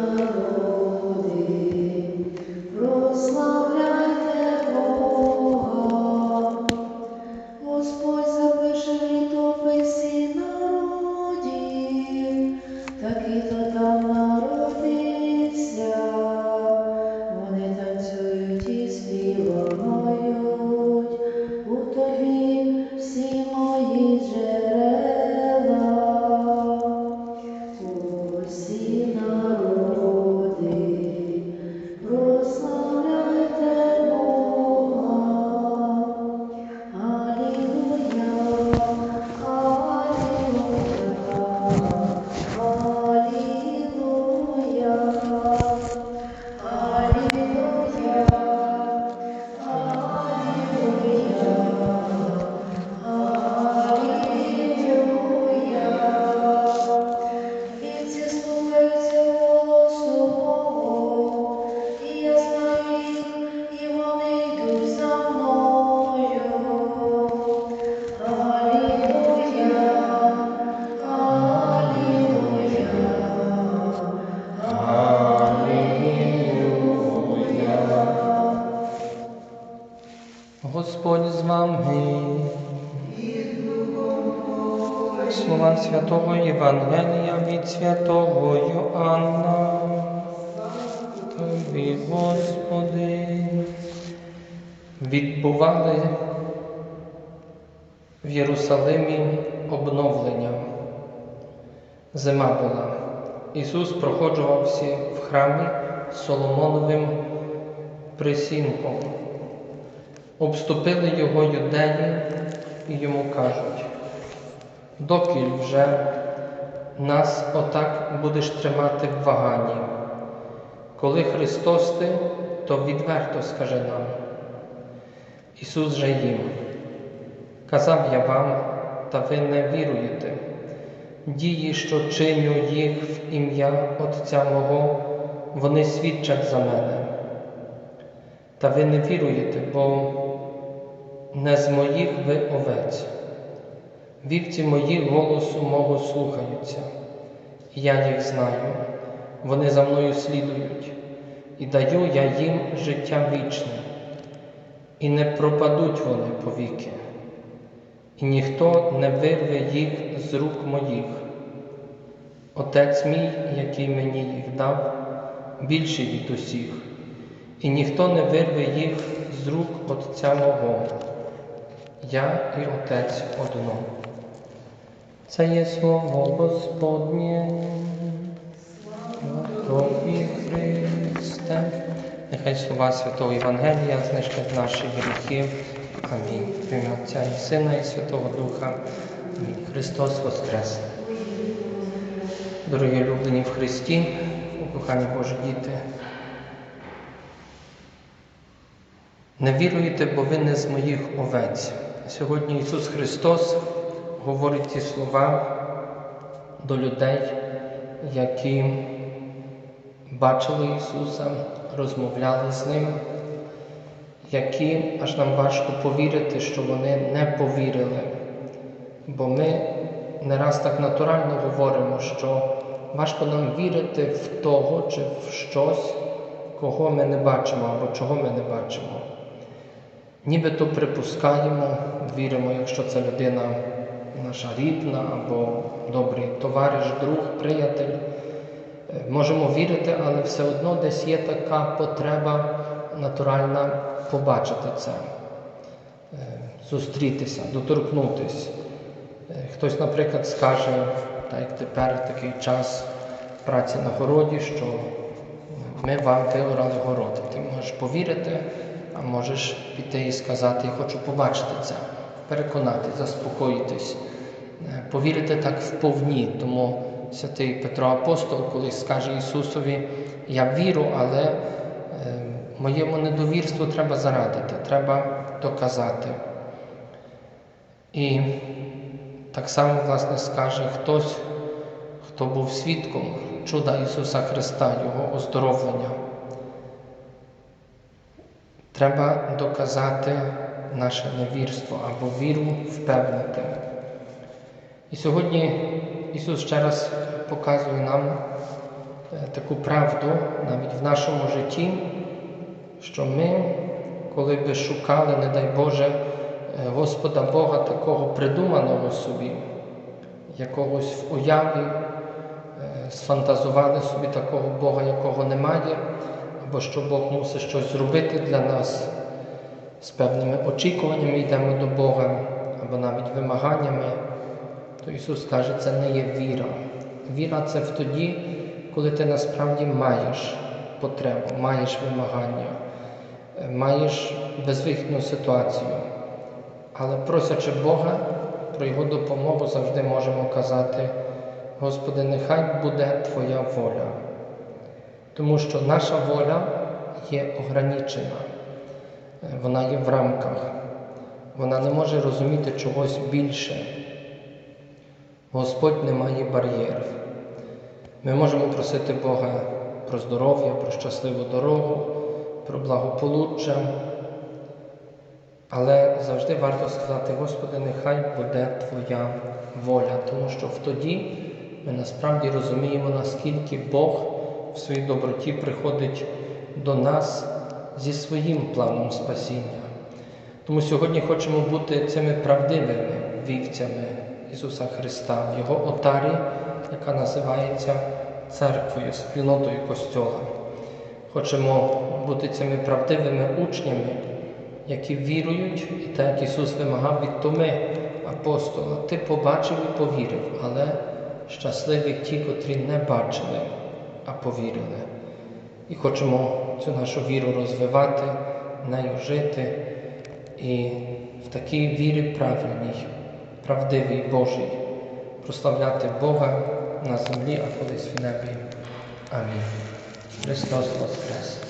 não. Господь з вами. Слова святого Євангелія від святого Йоанна. Тобі, Господи, відбували в Єрусалимі обновлення. Зима була. Ісус проходжувався в храмі Соломоновим присінком. Обступили його юдеї і йому кажуть, докіль вже нас отак будеш тримати в ваганні. Коли Христос ти, то відверто скажи нам. Ісус же їм, казав я вам, та ви не віруєте. Дії, що чиню їх в ім'я Отця мого, вони свідчать за мене. Та ви не віруєте, бо не з моїх ви овець. Вівці мої голосу мого слухаються, я їх знаю, вони за мною слідують, і даю я їм життя вічне, і не пропадуть вони повіки, і ніхто не вирве їх з рук моїх. Отець мій, який мені їх дав, більший від усіх, і ніхто не вирве їх з рук Отця мого. Я і Отець одно. Це є слово Господнє. Тобі, Христе. Нехай слова Святого Євангелія знищать наші гріхи. Амінь. Ім'я Отця і Сина, і Святого Духа. Амінь. Христос Воскрес. Дорогі улюблені в Христі, кохані Божі діти. Не віруєте, бо ви не з моїх овець. Сьогодні Ісус Христос говорить ці слова до людей, які бачили Ісуса, розмовляли з Ним, які аж нам важко повірити, що вони не повірили. Бо ми не раз так натурально говоримо, що важко нам вірити в того чи в щось, кого ми не бачимо або чого ми не бачимо. Нібито припускаємо, віримо, якщо це людина наша рідна або добрий товариш, друг, приятель. Е, Можемо вірити, але все одно десь є така потреба натуральна побачити це, е, зустрітися, доторкнутися. Е, Хтось, наприклад, скаже, так як тепер такий час праці на городі, що ми вам виорали город. Ти можеш повірити, а можеш піти і сказати, я хочу побачити це, переконати, заспокоїтись, Е, повірити так вповні. Тому святий Петро Апостол колись скаже Ісусові, я віру, але е, моєму недовірству треба зарадити, треба доказати. І так само, власне, скаже хтось, хто був свідком чуда Ісуса Христа, Його оздоровлення. Треба доказати наше невірство або віру впевнити. І сьогодні Ісус ще раз показує нам, е, таку правду навіть в нашому житті, що ми, коли би шукали, не дай Боже, е, Господа Бога такого придуманого собі, якогось в уяві, е, сфантазували собі такого Бога, якого немає, або що Бог мусить щось зробити для нас, з певними очікуваннями йдемо до Бога, або навіть вимаганнями, то Ісус каже, це не є віра. Віра це в тоді, коли ти насправді маєш потребу, маєш вимагання, маєш безвихідну ситуацію. Але просячи Бога про Його допомогу, завжди можемо казати, Господи, нехай буде Твоя воля. Тому що наша воля є ограничена, вона є в рамках, вона не може розуміти чогось більше. Господь не має бар'єрів. Ми можемо просити Бога про здоров'я, про щасливу дорогу, про благополуччя. Але завжди варто сказати, Господи, нехай буде Твоя воля, тому що тоді ми насправді розуміємо, наскільки Бог в своїй доброті приходить до нас зі своїм планом спасіння. Тому сьогодні хочемо бути цими правдивими вівцями Ісуса Христа в Його отарі, яка називається церквою, спільнотою Костьола. Хочемо бути цими правдивими учнями, які вірують, і так як Ісус вимагав від Томи, апостола, ти побачив і повірив, але щасливі ті, котрі не бачили, а повірили. І хочемо цю нашу віру розвивати, нею жити і в такій вірі правильній, правдивій Божій, прославляти Бога на землі, а колись в небі. Амінь. Христос Воскрес!